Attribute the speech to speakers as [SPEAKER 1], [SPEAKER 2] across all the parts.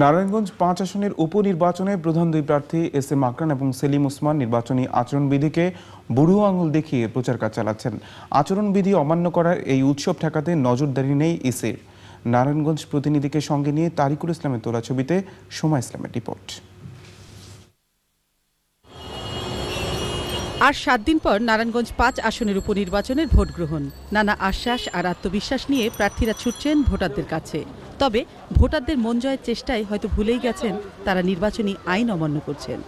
[SPEAKER 1] নারায়ণগঞ্জ পাঁচ আসনের উপনির্বাচনে প্রধান দুই প্রার্থী এস এম আকরান এবং সেলিম ওসমান নির্বাচনী আচরণবিধিকে বুড়ো আঙুল দেখিয়ে প্রচার কাজ চালাচ্ছেন। আচরণবিধি অমান্য করার এই উৎসব ঠেকাতে নজরদারি নেই ইসির। নারায়ণগঞ্জ প্রতিনিধিকে সঙ্গে নিয়ে তারিকুল ইসলামের তোলা ছবিতে সোমা ইসলামের রিপোর্ট।
[SPEAKER 2] আর সাত দিন পর নারায়ণগঞ্জ পাঁচ আসনের উপনির্বাচনের ভোট গ্রহণ নানা আশ্বাস আর আত্মবিশ্বাস নিয়ে প্রার্থীরা ছুটছেন ভোটারদের কাছে। তবে ভোটারদের মন জয়ের চেষ্টায় হয়তো ভুলেই গেছেন তারা নির্বাচনী আইন অমান্য করছেন।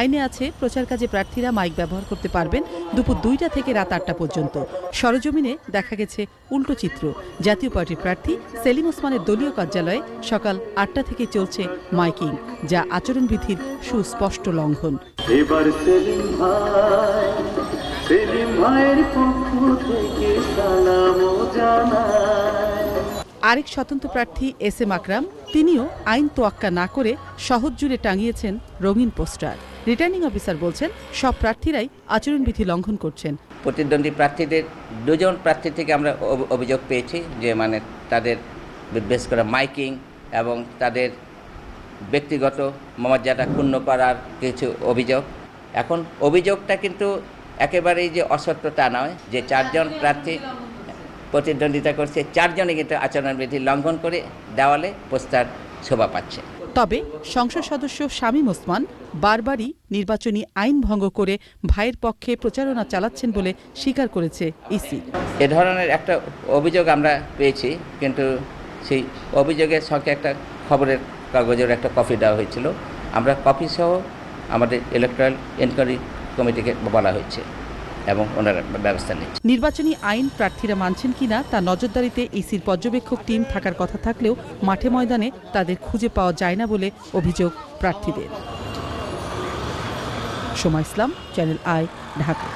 [SPEAKER 2] আইনে আছে, প্রচার কাজে প্রার্থীরা মাইক ব্যবহার করতে পারবেন দুপুর দুইটা থেকে রাত আটটা পর্যন্ত। সরজমিনে দেখা গেছে উল্টো চিত্র। জাতীয় পার্টির প্রার্থী সেলিম ওসমানের দলীয় কার্যালয়ে সকাল আটটা থেকে চলছে মাইকিং, যা আচরণবিধির সুস্পষ্ট লঙ্ঘন।
[SPEAKER 3] সেলিম ভাই, সেলিম ভাইয়ের পক্ষ থেকে সালাম
[SPEAKER 2] আরেক স্বতন্ত্র প্রার্থী এস এম আকরাম, তিনিও আইন তোয়াক্কা না করে শহর জুড়ে টাঙিয়েছেন রঙিন পোস্টার। রিটার্নিং অফিসার বলছেন, সব প্রার্থীরাই আচরণবিধি লঙ্ঘন করছেন।
[SPEAKER 4] প্রতিদ্বন্দ্বী প্রার্থীদের, দুজন প্রার্থী থেকে আমরা অভিযোগ পেয়েছি যে মানে তাদের বেশ করে মাইকিং এবং তাদের ব্যক্তিগত মর্যাদা ক্ষুণ্ণ করার কিছু অভিযোগ। এখন অভিযোগটা কিন্তু একেবারেই যে অসত্য তা নয়, যে চারজন প্রার্থী প্রতিদ্বন্দ্বিতা করছে। চারজনে কিন্তু আচরণবিধি লঙ্ঘন করে দেওয়ালে পোস্টার শোভা পাচ্ছে।
[SPEAKER 2] তবে সংসদ সদস্য শামীম ওসমান বারবারই নির্বাচনী আইন ভঙ্গ করে ভাইয়ের পক্ষে প্রচারণা চালাচ্ছেন বলে স্বীকার করেছে ইসি।
[SPEAKER 4] এ ধরনের একটা অভিযোগ আমরা পেয়েছি কিন্তু সেই অভিযোগের সঙ্গে একটা খবরের কাগজের একটা কপি দেওয়া হয়েছিল। আমরা কপি সহ আমাদের ইলেকট্রাল এনকোয়ারি কমিটিকে বলা হয়েছে। এবং ওনারা ব্যবস্থা নিচ্ছে
[SPEAKER 2] নির্বাচনী আইন প্রার্থীরা মানছেন কিনা তা নজরদারিতে ইসির পর্যবেক্ষক টিম থাকার কথা থাকলেও মাঠে ময়দানে তাদের খুঁজে পাওয়া যায় না বলে অভিযোগ প্রার্থীদের। সময় ইসলাম, চ্যানেল আই, ঢাকা।